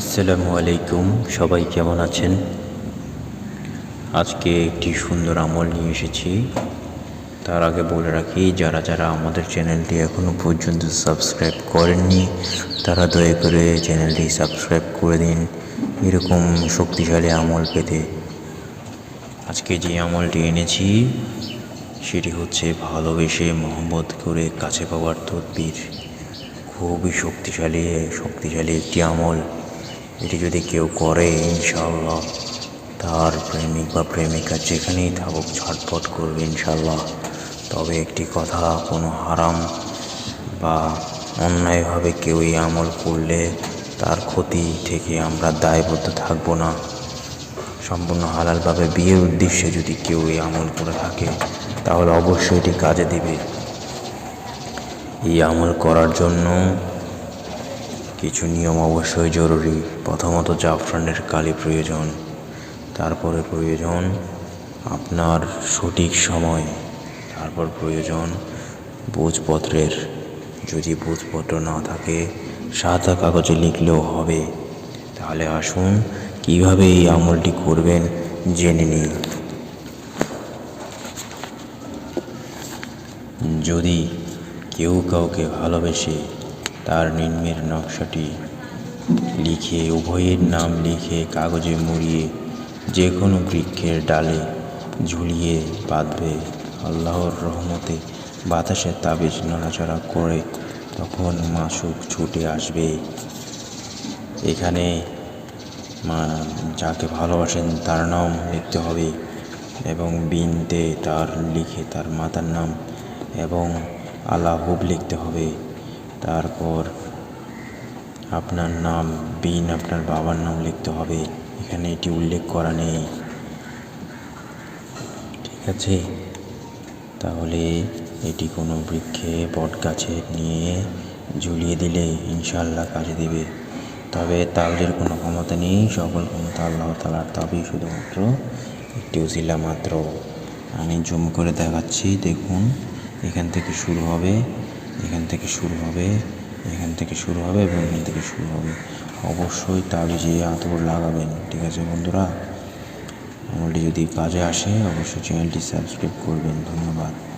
আসসালামু আলাইকুম, সবাই কেমন আছেন? আজকে একটি সুন্দর আমল নিয়ে এসেছি। তার আগে বলে রাখি, যারা যারা আমাদের চ্যানেলটি এখনও পর্যন্ত সাবস্ক্রাইব করেননি, তারা দয়া করে চ্যানেলটি সাবস্ক্রাইব করে দিন। এরকম শক্তিশালী আমল পেতে। আজকে যে আমলটি এনেছি, সেটি হচ্ছে ভালোবেসে মহব্বত করে কাছে পাওয়ার তদবির। খুবই শক্তিশালী শক্তিশালী একটি আমল। এটি যদি কেউ করে ইনশাল্লাহ তার প্রেমিক বা প্রেমিকা যেখানেই থাকুক ছটফট করবে ইনশাল্লাহ তবে একটি কথা, কোনো হারাম বা অন্যায়ভাবে কেউ এই আমল করলে তার ক্ষতি থেকে আমরা দায়বদ্ধ থাকব না। সম্পূর্ণ হালালভাবে বিয়ের উদ্দেশ্যে যদি কেউ এই আমল করে থাকে, তাহলে অবশ্যই এটি কাজে দিবে। এই আমল করার জন্য কিছু নিয়ম অবশ্যই জরুরি। প্রথমত জাফরানের কালি প্রয়োজন। তারপরে প্রয়োজন আপনার সঠিক সময়। তারপর প্রয়োজন বুঝপত্রের। যদি বুঝপত্র না থাকে, সাদা কাগজে লিখলেও হবে। তাহলে আসুন, কীভাবে এই আমলটি করবেন জেনে নিন যদি কেউ কাউকে ভালোবেসে তার নিম্নের নকশাটি লিখে, উভয়ের নাম লিখে, কাগজে মুড়িয়ে যে কোনো বৃক্ষের ডালে ঝুলিয়ে বাঁধবে। আল্লাহর রহমতে বাতাসে তাবিজ নড়াচড়া করে তখন মাসুক ছুটে আসবে। এখানে মা যাকে ভালোবাসেন তার নাম লিখতে হবে এবং বিনতে তার লিখে তার মাতার নাম এবং আলাহুব লিখতে হবে। তারপর আপনার নাম, বিন, আপনার বাবার নাম লিখতে হবে। এখানে এটি উল্লেখ করা নেই। ঠিক আছে? তাহলে এটি কোনো বৃক্ষে বট গাছে নিয়ে ঝুলিয়ে দিলে ইনশাল্লাহ কাজে দেবে। তবে তাবজের কোনো ক্ষমতা নেই। সকল ক্ষমতা আল্লাহ তালার তবেই শুধুমাত্র একটি উসিলা মাত্র। আমি জুম করে দেখাচ্ছি। দেখুন, এখান থেকে শুরু হবে। এখান থেকে শুরু হবে, এখান থেকে শুরু হবে এবং এখান থেকে শুরু হবে। অবশ্যই তাবিজে আতর লাগাবেন, ঠিক আছে বন্ধুরা? আমলটি যদি কাজে আসে, অবশ্যই চ্যানেলটি সাবস্ক্রাইব করবেন। ধন্যবাদ।